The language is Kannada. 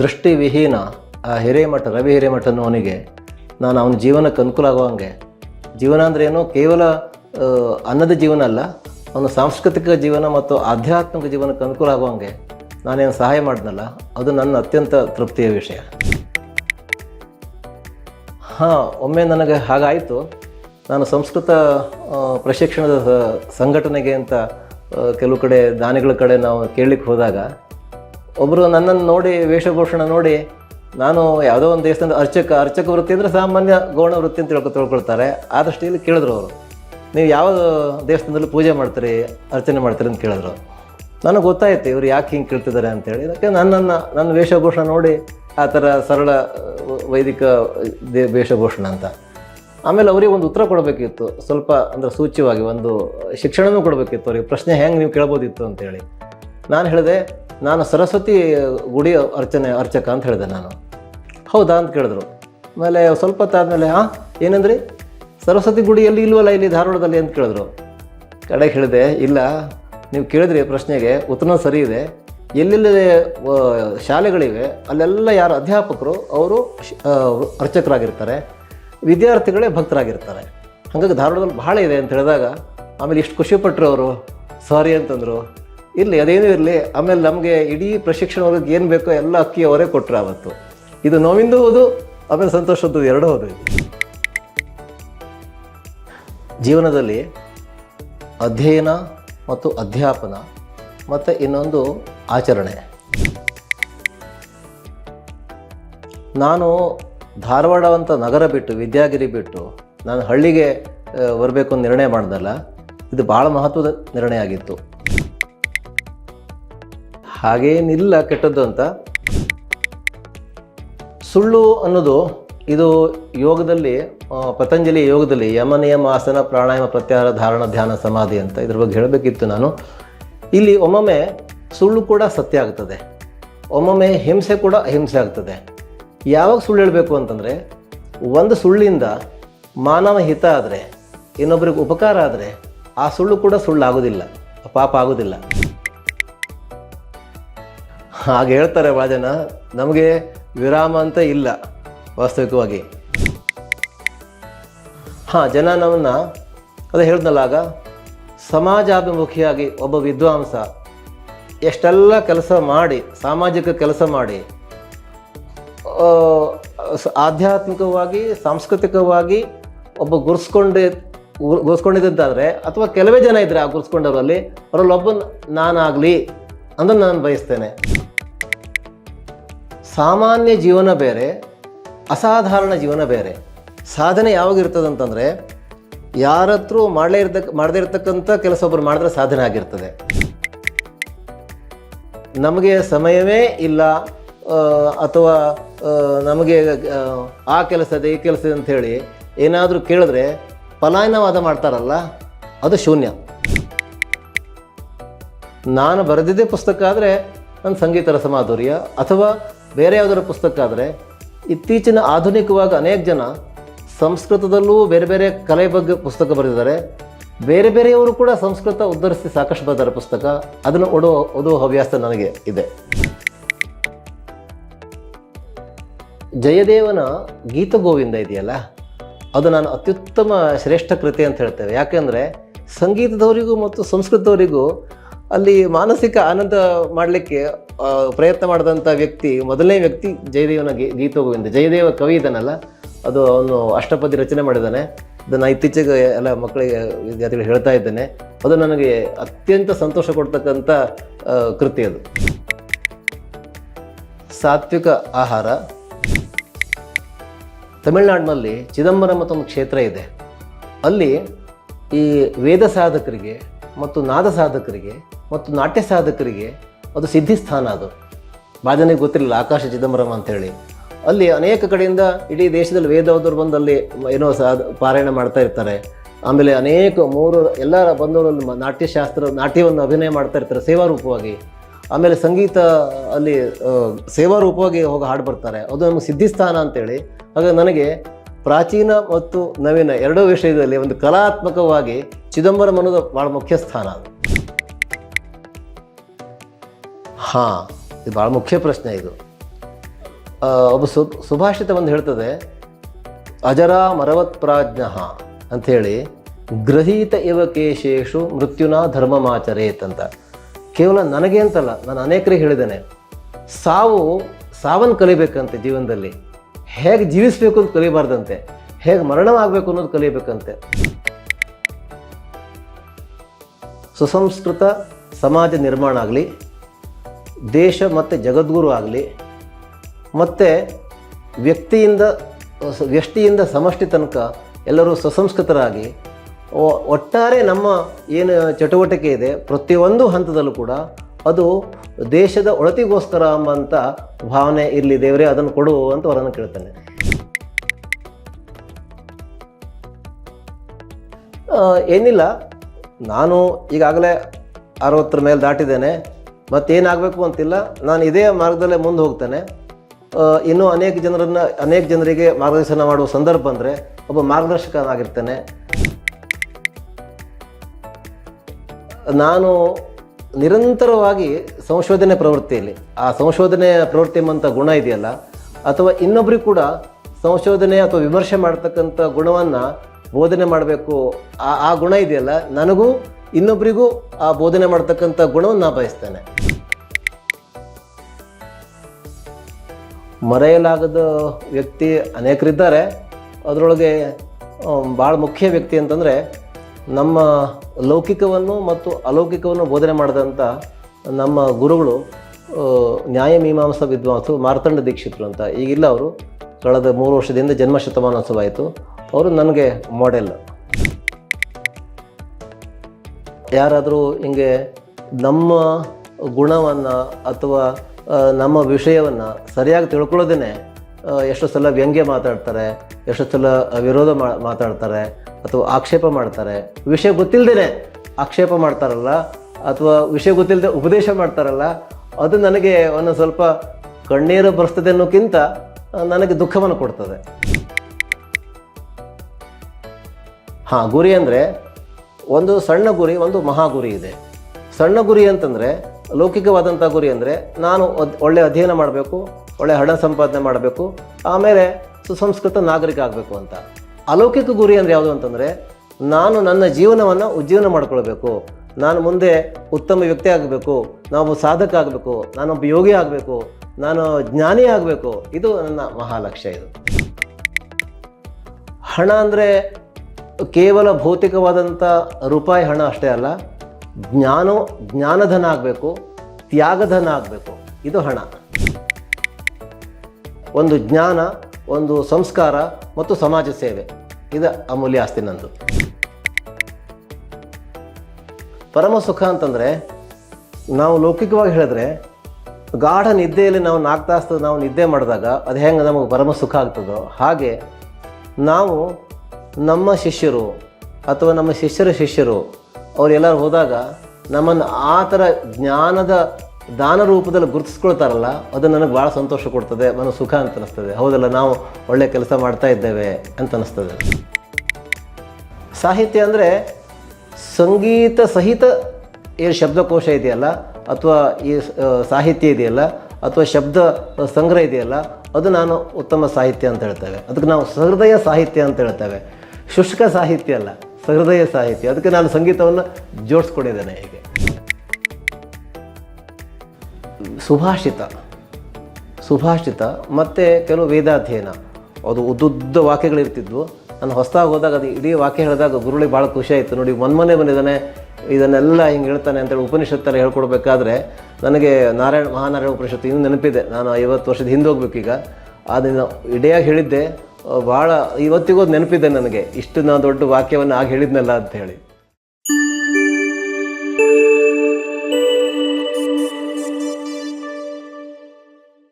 ದೃಷ್ಟಿವಿಹೀನ ಆ ಹಿರೇಮಠ, ರವಿ ಹಿರೇಮಠ ಅನ್ನೋವನಿಗೆ ನಾನು ಅವನ ಜೀವನಕ್ಕೆ ಅನುಕೂಲ ಆಗುವಂಗೆ ಜೀವನ ಅಂದರೆ ಏನು? ಕೇವಲ ಅನ್ನದ ಜೀವನ ಅಲ್ಲ, ಅವನ ಸಾಂಸ್ಕೃತಿಕ ಜೀವನ ಮತ್ತು ಆಧ್ಯಾತ್ಮಿಕ ಜೀವನಕ್ಕೆ ಅನುಕೂಲ ಆಗುವಂಗೆ ನಾನೇನು ಸಹಾಯ ಮಾಡಿದ್ನಲ್ಲ ಅದು ನನ್ನ ಅತ್ಯಂತ ತೃಪ್ತಿಯ ವಿಷಯ. ಹಾಂ, ಒಮ್ಮೆ ನನಗೆ ಹಾಗಾಯಿತು. ನಾನು ಸಂಸ್ಕೃತ ಪ್ರಶಿಕ್ಷಣದ ಸಂಘಟನೆಗೆ ಅಂತ ಕೆಲವು ಕಡೆ ದಾನಿಗಳ ಕಡೆ ನಾವು ಕೇಳಲಿಕ್ಕೆ ಹೋದಾಗ ಒಬ್ಬರು ನನ್ನನ್ನು ನೋಡಿ, ವೇಷಭೂಷಣ ನೋಡಿ, ನಾನು ಯಾವುದೋ ಒಂದು ದೇವಸ್ಥಾನದ ಅರ್ಚಕ ಅರ್ಚಕ ವೃತ್ತಿ ಅಂದರೆ ಸಾಮಾನ್ಯ ಗೌಣ ವೃತ್ತಿ ಅಂತ ತಿಳ್ಕೊ ತಿಳ್ಕೊಳ್ತಾರೆ. ಆ ದೃಷ್ಟಿಯಲ್ಲಿ ಕೇಳಿದ್ರು ಅವರು. ನೀವು ಯಾವ ದೇವಸ್ಥಾನದಲ್ಲಿ ಪೂಜೆ ಮಾಡ್ತೀರಿ, ಅರ್ಚನೆ ಮಾಡ್ತೀರಿ ಅಂತ ಕೇಳಿದ್ರು ನನಗೆ ಗೊತ್ತಾಯ್ತು ಇವ್ರು ಯಾಕೆ ಹಿಂಗೆ ಕೇಳ್ತಿದ್ದಾರೆ ಅಂತೇಳಿ ಅದಕ್ಕೆ ನನ್ನನ್ನು, ನನ್ನ ವೇಷಭೂಷಣ ನೋಡಿ, ಆ ಥರ ಸರಳ, ವೈದಿಕ ದೇ- ವೇಷಭೂಷಣ ಅಂತ. ಆಮೇಲೆ ಅವರಿಗೆ ಒಂದು ಉತ್ತರ ಕೊಡಬೇಕಿತ್ತು. ಸ್ವಲ್ಪ ಅಂದರೆ ಸೂಚ್ಯವಾಗಿ ಒಂದು ಶಿಕ್ಷಣವೂ ಕೊಡಬೇಕಿತ್ತು ಅವರಿಗೆ. ಪ್ರಶ್ನೆ ಹೆಂಗೆ ನೀವು ಕೇಳ್ಬೋದಿತ್ತು ಅಂತೇಳಿ ನಾನು ಹೇಳಿದೆ ನಾನು ಸರಸ್ವತಿ ಗುಡಿ ಅರ್ಚನೆ, ಅರ್ಚಕ ಅಂತ ಹೇಳಿದೆ ನಾನು. ಹೌದಾ ಅಂತ ಕೇಳಿದ್ರು. ಆಮೇಲೆ ಸ್ವಲ್ಪ ಹೊತ್ತಾದಮೇಲೆ ಹಾಂ ಏನಂದ್ರಿ? ಸರಸ್ವತಿ ಗುಡಿ ಎಲ್ಲಿ ಇಲ್ವಲ್ಲ ಇಲ್ಲಿ ಧಾರವಾಡದಲ್ಲಿ? ಅಂತ ಕೇಳಿದ್ರು. ಕಡೆಗೆ ಹೇಳಿದೆ, ಇಲ್ಲ, ನೀವು ಕೇಳಿದ್ರಿ ಪ್ರಶ್ನೆಗೆ ಉತ್ತರ ಸರಿ ಇದೆ. ಎಲ್ಲೆಲ್ಲಿ ಶಾಲೆಗಳಿವೆ, ಅಲ್ಲೆಲ್ಲ ಯಾರು ಅಧ್ಯಾಪಕರು, ಅವರು ಅರ್ಚಕರಾಗಿರ್ತಾರೆ. ವಿದ್ಯಾರ್ಥಿಗಳೇ ಭಕ್ತರಾಗಿರ್ತಾರೆ. ಹಾಗಾಗಿ ಧಾರವಾಡದಲ್ಲಿ ಬಹಳ ಇದೆ. ಅಂತ ಹೇಳಿದಾಗ, ಆಮೇಲೆ ಇಷ್ಟು ಖುಷಿಪಟ್ಟರು ಅವರು. ಸಾರಿ, ಅಂತಂದರು. ಇರಲಿ, ಅದೇನೂ ಇರಲಿ, ಆಮೇಲೆ ನಮಗೆ ಇಡೀ ಪ್ರಶಿಕ್ಷಣ ವರ್ಗಕ್ಕೆ ಏನು ಬೇಕೋ ಎಲ್ಲ ಅಕ್ಕಿ ಅವರೇ ಕೊಟ್ಟರು ಆವತ್ತು ಇದು ನೋವಿಂದು ಹೌದು, ಆಮೇಲೆ ಸಂತೋಷದ್ದು ಎರಡೂ ಹೌದು ಜೀವನದಲ್ಲಿ ಅಧ್ಯಯನ ಮತ್ತು ಅಧ್ಯಾಪನ ಮತ್ತು ಇನ್ನೊಂದು ಆಚರಣೆ. ನಾನು ಧಾರವಾಡ ಅಂತ ನಗರ ಬಿಟ್ಟು, ವಿದ್ಯಾಗಿರಿ ಬಿಟ್ಟು ನಾನು ಹಳ್ಳಿಗೆ ಬರಬೇಕು ನಿರ್ಣಯ ಮಾಡಿದಲ್ಲ, ಇದು ಭಾಳ ಮಹತ್ವದ ನಿರ್ಣಯ ಆಗಿತ್ತು. ಹಾಗೇನಿಲ್ಲ ಕೆಟ್ಟದ್ದು ಅಂತ. ಸುಳ್ಳು ಅನ್ನೋದು ಇದು ಯೋಗದಲ್ಲಿ ಪತಂಜಲಿ ಯೋಗದಲ್ಲಿ ಯಮ ನಿಯಮ ಆಸನ, ಪ್ರಾಣಾಯಾಮ, ಪ್ರತ್ಯಾಹಾರ, ಧಾರಣ, ಧ್ಯಾನ, ಸಮಾಧಿ ಅಂತ ಇದ್ರ ಬಗ್ಗೆ ಹೇಳಬೇಕಿತ್ತು ನಾನು. ಇಲ್ಲಿ ಒಮ್ಮೊಮ್ಮೆ ಸುಳ್ಳು ಕೂಡ ಸತ್ಯ ಆಗ್ತದೆ. ಒಮ್ಮೊಮ್ಮೆ ಹಿಂಸೆ ಕೂಡ ಅಹಿಂಸೆ ಆಗ್ತದೆ. ಯಾವಾಗ ಸುಳ್ಳು ಹೇಳಬೇಕು ಅಂತಂದರೆ, ಒಂದು ಸುಳ್ಳಿಂದ ಮಾನವ ಹಿತ ಆದರೆ ಇನ್ನೊಬ್ಬರಿಗೆ ಉಪಕಾರ ಆದರೆ, ಆ ಸುಳ್ಳು ಕೂಡ ಸುಳ್ಳು ಆಗೋದಿಲ್ಲ ಪಾಪ ಆಗೋದಿಲ್ಲ. ಹಾಗೆ ಹೇಳ್ತಾರೆ ಬಹಳ ಜನ ನಮಗೆ ವಿರಾಮ ಅಂತ ಇಲ್ಲ, ವಾಸ್ತವಿಕವಾಗಿ. ಹಾಂ, ಜನ ನಮ್ಮನ್ನು, ಅದೇ ಹೇಳಿದ್ನಲ್ಲ ಆಗ, ಸಮಾಜಾಭಿಮುಖಿಯಾಗಿ ಒಬ್ಬ ವಿದ್ವಾಂಸ, ಎಷ್ಟೆಲ್ಲ ಕೆಲಸ ಮಾಡಿ, ಸಾಮಾಜಿಕ ಕೆಲಸ ಮಾಡಿ ಆಧ್ಯಾತ್ಮಿಕವಾಗಿ, ಸಾಂಸ್ಕೃತಿಕವಾಗಿ ಒಬ್ಬ ಗುರ್ಸ್ಕೊಂಡೆ, ಗುರ್- ಗುರ್ಸ್ಕೊಂಡಿದ್ದಾದ್ರೆ ಅಥವಾ ಕೆಲವೇ ಜನ ಇದ್ದರೆ ಆ ಗುರ್ಸ್ಕೊಂಡವರಲ್ಲಿ ಅವರಲ್ಲಿ ಒಬ್ಬ ನಾನಾಗಲಿ ಅಂದ್ರೆ ನಾನು ಬಯಸ್ತೇನೆ. ಸಾಮಾನ್ಯ ಜೀವನ ಬೇರೆ ಅಸಾಧಾರಣ ಜೀವನ ಬೇರೆ. ಸಾಧನೆ ಯಾವಾಗ ಇರ್ತದೆ ಅಂತಂದರೆ ಯಾರತ್ರೂ ಮಾಡಲೇ ಇರ್ತಕ್ಕ ಮಾಡದೇ ಇರತಕ್ಕಂಥ ಕೆಲಸ ಒಬ್ಬರು ಮಾಡಿದ್ರೆ ಸಾಧನೆ ಆಗಿರ್ತದೆ. ನಮಗೆ ಸಮಯವೇ ಇಲ್ಲ ಅಥವಾ ನಮಗೆ ಆ, ಕೆಲಸದ ಈ ಕೆಲಸ ಇದೆ ಅಂಥೇಳಿ ಏನಾದರೂ ಕೇಳಿದ್ರೆ ಪಲಾಯನವಾದ ಮಾಡ್ತಾರಲ್ಲ ಅದು ಶೂನ್ಯ. ನಾನು ಬರೆದಿದ್ದೇ ಪುಸ್ತಕ ಆದರೆ ನನ್ನ ಸಂಗೀತ ರಸಮಾಧುರ್ಯ ಅಥವಾ ಬೇರೆ ಯಾವುದಾದ್ರು ಪುಸ್ತಕ ಆದರೆ ಇತ್ತೀಚಿನ ಆಧುನಿಕವಾಗಿ ಅನೇಕ ಜನ ಸಂಸ್ಕೃತದಲ್ಲೂ ಬೇರೆ ಬೇರೆ ಕಲೆ ಬಗ್ಗೆ ಪುಸ್ತಕ ಬರೆದಿದ್ದಾರೆ. ಬೇರೆ ಬೇರೆಯವರು ಕೂಡ ಸಂಸ್ಕೃತ ಉದ್ಧರಿಸಿ ಸಾಕಷ್ಟು ಬರೆದಾರೆ ಪುಸ್ತಕ. ಅದನ್ನು ಓಡೋ ಓದುವ ಹವ್ಯಾಸ ನನಗೆ ಇದೆ. ಜಯದೇವನ ಗೀತ ಗೋವಿಂದ ಇದೆಯಲ್ಲ? ಅದು ನಾನು ಅತ್ಯುತ್ತಮ ಶ್ರೇಷ್ಠ ಕೃತಿ ಅಂತ ಹೇಳ್ತೇವೆ. ಯಾಕೆಂದರೆ ಸಂಗೀತದವರಿಗೂ ಮತ್ತು ಸಂಸ್ಕೃತದವರಿಗೂ ಅಲ್ಲಿ ಮಾನಸಿಕ ಆನಂದ ಮಾಡಲಿಕ್ಕೆ ಪ್ರಯತ್ನ ಮಾಡಿದಂಥ ವ್ಯಕ್ತಿ, ಮೊದಲನೇ ವ್ಯಕ್ತಿ ಜಯದೇವನ ಗೀ ಗೋವಿಂದ. ಜಯದೇವ ಕವಿ ಇದ್ದಾನಲ್ಲ, ಅದು ಅವನು ಅಷ್ಟಪದಿ ರಚನೆ ಮಾಡಿದ್ದಾನೆ. ಅದನ್ನು ಇತ್ತೀಚೆಗೆ ಎಲ್ಲ ಮಕ್ಕಳಿಗೆ ವಿದ್ಯಾರ್ಥಿಗಳು ಹೇಳ್ತಾ ಇದ್ದೇನೆ. ಅದು ನನಗೆ ಅತ್ಯಂತ ಸಂತೋಷ ಕೊಡ್ತಕ್ಕಂಥ ಕೃತಿ ಅದು. ಸಾತ್ವಿಕ ಆಹಾರ. ತಮಿಳುನಾಡಿನಲ್ಲಿ ಚಿದಂಬರಂ ಅಂತ ಒಂದು ಕ್ಷೇತ್ರ ಇದೆ. ಅಲ್ಲಿ ಈ ವೇದ ಸಾಧಕರಿಗೆ ಮತ್ತು ನಾದ ಸಾಧಕರಿಗೆ ಮತ್ತು ನಾಟ್ಯ ಸಾಧಕರಿಗೆ ಅದು ಸಿದ್ಧಿಸ್ಥಾನ ಅದು. ಜನಕ್ಕೆ ಗೊತ್ತಿರಲಿಲ್ಲ ಆಕಾಶ ಚಿದಂಬರಂ ಅಂತೇಳಿ. ಅಲ್ಲಿ ಅನೇಕ ಕಡೆಯಿಂದ ಇಡೀ ದೇಶದಲ್ಲಿ ವೇದವದರು ಬಂದು ಅಲ್ಲಿ ಏನೋ ಸಾಧ, ಪಾರಾಯಣ ಮಾಡ್ತಾ ಇರ್ತಾರೆ. ಆಮೇಲೆ ಅನೇಕ ಮೂರು ಎಲ್ಲ ಬಂದವರಲ್ಲಿ ನಾಟ್ಯಶಾಸ್ತ್ರ, ನಾಟ್ಯವನ್ನು ಅಭಿನಯ ಮಾಡ್ತಾ ಇರ್ತಾರೆ ಸೇವಾ ರೂಪವಾಗಿ ಆಮೇಲೆ ಸಂಗೀತ ಅಲ್ಲಿ ಸೇವಾ ರೂಪವಾಗಿ ಹೋಗಿ ಹಾಡು ಬರ್ತಾರೆ. ಅದು ನಮಗೆ ಸಿದ್ಧಿಸ್ಥಾನ ಅಂತೇಳಿ. ಹಾಗಾಗಿ ನನಗೆ ಪ್ರಾಚೀನ ಮತ್ತು ನವೀನ ಎರಡೂ ವಿಷಯದಲ್ಲಿ ಒಂದು ಕಲಾತ್ಮಕವಾಗಿ ಚಿದಂಬರಂ ಅನ್ನೋದು ಭಾಳ ಮುಖ್ಯ ಸ್ಥಾನ. ಅದು ಹಾಂ, ಇದು ಭಾಳ ಮುಖ್ಯ ಪ್ರಶ್ನೆ ಇದು. ಒಬ್ಬ ಸು ಸುಭಾಷಿತ ಒಂದು ಹೇಳ್ತದೆ, ಅಜರ ಮರವತ್ ಪ್ರಾಜ್ಞ ಅಂಥೇಳಿ ಗ್ರಹೀತ ಇವ ಕೇಶೇಷು ಮೃತ್ಯುನ ಧರ್ಮಮಾಚರೇತ್ ಅಂತ. ಕೇವಲ ನನಗೆ ಅಂತಲ್ಲ, ನಾನು ಅನೇಕರಿಗೆ ಹೇಳಿದ್ದೇನೆ. ಸಾವು ಸಾವನ್ನು ಕಲಿಬೇಕಂತೆ ಜೀವನದಲ್ಲಿ. ಹೇಗೆ ಜೀವಿಸಬೇಕು ಅಂತ ಕಲಿಬಾರ್ದಂತೆ. ಹೇಗೆ ಮರಣವಾಗಬೇಕು ಅನ್ನೋದು ಕಲಿಬೇಕಂತೆ. ಸುಸಂಸ್ಕೃತ ಸಮಾಜ ನಿರ್ಮಾಣ ಆಗಲಿ, ದೇಶ ಮತ್ತು ಜಗದ್ಗುರು ಆಗಲಿ, ಮತ್ತು ವ್ಯಕ್ತಿಯಿಂದ ವ್ಯಷ್ಟಿಯಿಂದ ಸಮಷ್ಟಿ ತನಕ ಎಲ್ಲರೂ ಸುಸಂಸ್ಕೃತರಾಗಿ ಒಟ್ಟಾರೆ ನಮ್ಮ ಏನು ಚಟುವಟಿಕೆ ಇದೆ, ಪ್ರತಿಯೊಂದು ಹಂತದಲ್ಲೂ ಕೂಡ ಅದು ದೇಶದ ಒಳತಿಗೋಸ್ಕರ ಅಂಬಂಥ ಭಾವನೆ ಇರಲಿ ದೇವರೇ, ಅದನ್ನು ಕೊಡು ಅಂತ ಅವರನ್ನು ಕೇಳ್ತಾನೆ. ಏನಿಲ್ಲ. ನಾನು ಈಗಾಗಲೇ ಅರವತ್ತರ ಮೇಲೆ ದಾಟಿದ್ದೇನೆ, ಮತ್ತೇನಾಗಬೇಕು ಅಂತಿಲ್ಲ. ನಾನು ಇದೇ ಮಾರ್ಗದಲ್ಲೇ ಮುಂದೆ ಹೋಗ್ತೇನೆ. ಇನ್ನೂ ಅನೇಕ ಜನರನ್ನು, ಅನೇಕ ಜನರಿಗೆ ಮಾರ್ಗದರ್ಶನ ಮಾಡುವ ಸಂದರ್ಭ ಅಂದರೆ ಒಬ್ಬ ಮಾರ್ಗದರ್ಶಕನಾಗಿರ್ತೇನೆ. ನಾನು ನಿರಂತರವಾಗಿ ಸಂಶೋಧನೆ ಪ್ರವೃತ್ತಿಯಲ್ಲಿ, ಆ ಸಂಶೋಧನೆ ಪ್ರವೃತ್ತಿ ಎಂಬಂಥ ಗುಣ ಇದೆಯಲ್ಲ, ಅಥವಾ ಇನ್ನೊಬ್ಬರಿಗೂ ಕೂಡ ಸಂಶೋಧನೆ ಅಥವಾ ವಿಮರ್ಶೆ ಮಾಡ್ತಕ್ಕಂಥ ಗುಣವನ್ನು ಬೋಧನೆ ಮಾಡಬೇಕು, ಆ ಆ ಗುಣ ಇದೆಯಲ್ಲ, ನನಗೂ ಇನ್ನೊಬ್ಬರಿಗೂ ಆ ಬೋಧನೆ ಮಾಡ್ತಕ್ಕಂಥ ಗುಣವನ್ನು ನಾ ಬಯಸ್ತೇನೆ. ಮರೆಯಲಾಗದ ವ್ಯಕ್ತಿ ಅನೇಕರಿದ್ದಾರೆ. ಅದರೊಳಗೆ ಭಾಳ ಮುಖ್ಯ ವ್ಯಕ್ತಿ ಅಂತಂದರೆ, ನಮ್ಮ ಲೌಕಿಕವನ್ನು ಮತ್ತು ಅಲೌಕಿಕವನ್ನು ಬೋಧನೆ ಮಾಡಿದಂಥ ನಮ್ಮ ಗುರುಗಳು ನ್ಯಾಯ ಮೀಮಾಂಸಾ ವಿದ್ವಾಂಸು ಮಾರ್ತಂಡ ದೀಕ್ಷಿತರು ಅಂತ. ಈಗಿಲ್ಲ ಅವರು. ಕಳೆದ ಮೂರು ವರ್ಷದಿಂದ ಜನ್ಮ ಶತಮಾನೋತ್ಸವ ಆಯಿತು. ಅವರು ನನಗೆ ಮಾಡೆಲ್ ಯಾರಾದರೂ ಹಿಂಗೆ ನಮ್ಮ ಗುಣವನ್ನು ಅಥವಾ ನಮ್ಮ ವಿಷಯವನ್ನು ಸರಿಯಾಗಿ ತಿಳ್ಕೊಳ್ಳೋದೇ ಎಷ್ಟು ಸಲ ವ್ಯಂಗ್ಯ ಮಾತಾಡ್ತಾರೆ, ಎಷ್ಟು ಸಲ ವಿರೋಧ ಮಾತಾಡ್ತಾರೆ, ಅಥವಾ ಆಕ್ಷೇಪ ಮಾಡ್ತಾರೆ. ವಿಷಯ ಗೊತ್ತಿಲ್ಲದೇ ಆಕ್ಷೇಪ ಮಾಡ್ತಾರಲ್ಲ, ಅಥವಾ ವಿಷಯ ಗೊತ್ತಿಲ್ಲದೆ ಉಪದೇಶ ಮಾಡ್ತಾರಲ್ಲ, ಅದು ನನಗೆ ಒಂದು ಸ್ವಲ್ಪ ಕಣ್ಣೀರು ಬರ್ತದೆ ಅನ್ನೋಕ್ಕಿಂತ ನನಗೆ ದುಃಖವನ್ನು ಕೊಡ್ತದೆ. ಹಾಂ, ಗುರಿ ಅಂದರೆ ಒಂದು ಸಣ್ಣ ಗುರಿ, ಒಂದು ಮಹಾ ಗುರಿ ಇದೆ. ಸಣ್ಣ ಗುರಿ ಅಂತಂದರೆ ಲೌಕಿಕವಾದಂಥ ಗುರಿ ಅಂದರೆ ನಾನು ಒಳ್ಳೆ ಅಧ್ಯಯನ ಮಾಡಬೇಕು, ಒಳ್ಳೆ ಹಣ ಸಂಪಾದನೆ ಮಾಡಬೇಕು, ಆಮೇಲೆ ಸುಸಂಸ್ಕೃತ ನಾಗರಿಕ ಆಗಬೇಕು ಅಂತ. ಅಲೌಕಿಕ ಗುರಿ ಅಂದರೆ ಯಾವುದು ಅಂತಂದರೆ, ನಾನು ನನ್ನ ಜೀವನವನ್ನು ಉಜ್ಜೀವನ ಮಾಡ್ಕೊಳ್ಬೇಕು. ನಾನು ಮುಂದೆ ಉತ್ತಮ ವ್ಯಕ್ತಿ ಆಗಬೇಕು ನಾವು ಸಾಧಕ ಆಗಬೇಕು, ನಾನೊಬ್ಬ ಯೋಗಿ ಆಗಬೇಕು, ನಾನು ಜ್ಞಾನಿ ಆಗಬೇಕು. ಇದು ನನ್ನ ಮಹಾಲಕ್ಷ್ಯ ಇದು. ಹಣ ಅಂದರೆ ಕೇವಲ ಭೌತಿಕವಾದಂಥ ರೂಪಾಯಿ ಹಣ ಅಷ್ಟೇ ಅಲ್ಲ, ಜ್ಞಾನ, ಜ್ಞಾನಧನ ಆಗಬೇಕು, ತ್ಯಾಗಧನ ಆಗಬೇಕು. ಇದು ಹಣ. ಒಂದು ಜ್ಞಾನ, ಒಂದು ಸಂಸ್ಕಾರ ಮತ್ತು ಸಮಾಜ ಸೇವೆ. ಇದು ಅಮೂಲ್ಯ ಆಸ್ತಿ ನಂದು. ಪರಮ ಸುಖ ಅಂತಂದರೆ, ನಾವು ಲೌಕಿಕವಾಗಿ ಹೇಳಿದ್ರೆ, ಗಾಢ ನಿದ್ದೆಯಲ್ಲಿ ನಾವು ನಾಲ್ಕು ತಾಸು ನಾವು ನಿದ್ದೆ ಮಾಡಿದಾಗ, ಅದು ಹೆಂಗೆ ನಮಗೆ ಪರಮ ಸುಖ ಆಗ್ತದೋ ಹಾಗೆ, ನಾವು ನಮ್ಮ ಶಿಷ್ಯರು ಅಥವಾ ನಮ್ಮ ಶಿಷ್ಯರ ಶಿಷ್ಯರು, ಅವರೆಲ್ಲರೂ ಹೋದಾಗ ನಮ್ಮನ್ನು ಆ ಥರ ಜ್ಞಾನದ ದಾನ ರೂಪದಲ್ಲಿ ಗುರುತಿಸ್ಕೊಳ್ತಾರಲ್ಲ, ಅದು ನನಗೆ ಭಾಳ ಸಂತೋಷ ಕೊಡ್ತದೆ ಮನ ಸುಖ ಅಂತ ಅನಿಸ್ತದೆ. ಹೌದಲ್ಲ, ನಾವು ಒಳ್ಳೆಯ ಕೆಲಸ ಮಾಡ್ತಾ ಇದ್ದೇವೆ ಅಂತ ಅನಿಸ್ತದೆ. ಸಾಹಿತ್ಯ ಅಂದರೆ ಸಂಗೀತ ಸಹಿತ ಏನು ಶಬ್ದಕೋಶ ಇದೆಯಲ್ಲ, ಅಥವಾ ಈ ಸಾಹಿತ್ಯ ಇದೆಯಲ್ಲ, ಅಥವಾ ಶಬ್ದ ಸಂಗ್ರಹ ಇದೆಯಲ್ಲ, ಅದು ನಾನು ಉತ್ತಮ ಸಾಹಿತ್ಯ ಅಂತ ಹೇಳ್ತೇವೆ. ಅದಕ್ಕೆ ನಾವು ಸಹೃದಯ ಸಾಹಿತ್ಯ ಅಂತ ಹೇಳ್ತೇವೆ. ಶುಷ್ಕ ಸಾಹಿತ್ಯ ಅಲ್ಲ, ಸಹೃದಯ ಸಾಹಿತ್ಯ. ಅದಕ್ಕೆ ನಾನು ಸಂಗೀತವನ್ನು ಜೋಡಿಸ್ಕೊಂಡಿದ್ದೇನೆ ಹೀಗೆ. ಸುಭಾಷಿತ ಸುಭಾಷಿತ ಮತ್ತು ಕೆಲವು ವೇದಾಧ್ಯಯನ. ಅದು ಉದ್ದುದ್ದ ವಾಕ್ಯಗಳಿರ್ತಿದ್ವು ನಾನು ಹೊಸದಾಗಿ ಹೋದಾಗ ಅದು ಇಡೀ ವಾಕ್ಯ ಹೇಳಿದಾಗ ಗುರುಳಿ ಭಾಳ ಖುಷಿ ಆಯಿತು. ನೋಡಿ, ಮನ್ಮನೆ ಬಂದಿದ್ದಾನೆ ಇದನ್ನೆಲ್ಲ ಹಿಂಗೆ ಹೇಳ್ತಾನೆ ಅಂತೇಳಿ ಉಪನಿಷತ್ತಲ್ಲಿ ಹೇಳ್ಕೊಡ್ಬೇಕಾದ್ರೆ ನನಗೆ ನಾರಾಯಣ, ಮಹಾನಾರಾಯಣ ಉಪನಿಷತ್ತು ಇನ್ನೂ ನೆನಪಿದೆ. ನಾನು ಐವತ್ತು ವರ್ಷದ ಹಿಂದೆ ಹೋಗ್ಬೇಕೀಗ. ಈಗ ಅದನ್ನು ಇಡಿಯಾಗಿ ಹೇಳಿದ್ದೆ. ಭಾಳ ಇವತ್ತಿಗೂ ನೆನಪಿದೆ ನನಗೆ ಇಷ್ಟು ನಾನು ದೊಡ್ಡ ವಾಕ್ಯವನ್ನು ಆಗ ಹೇಳಿದ್ನಲ್ಲ ಅಂತ ಹೇಳಿ.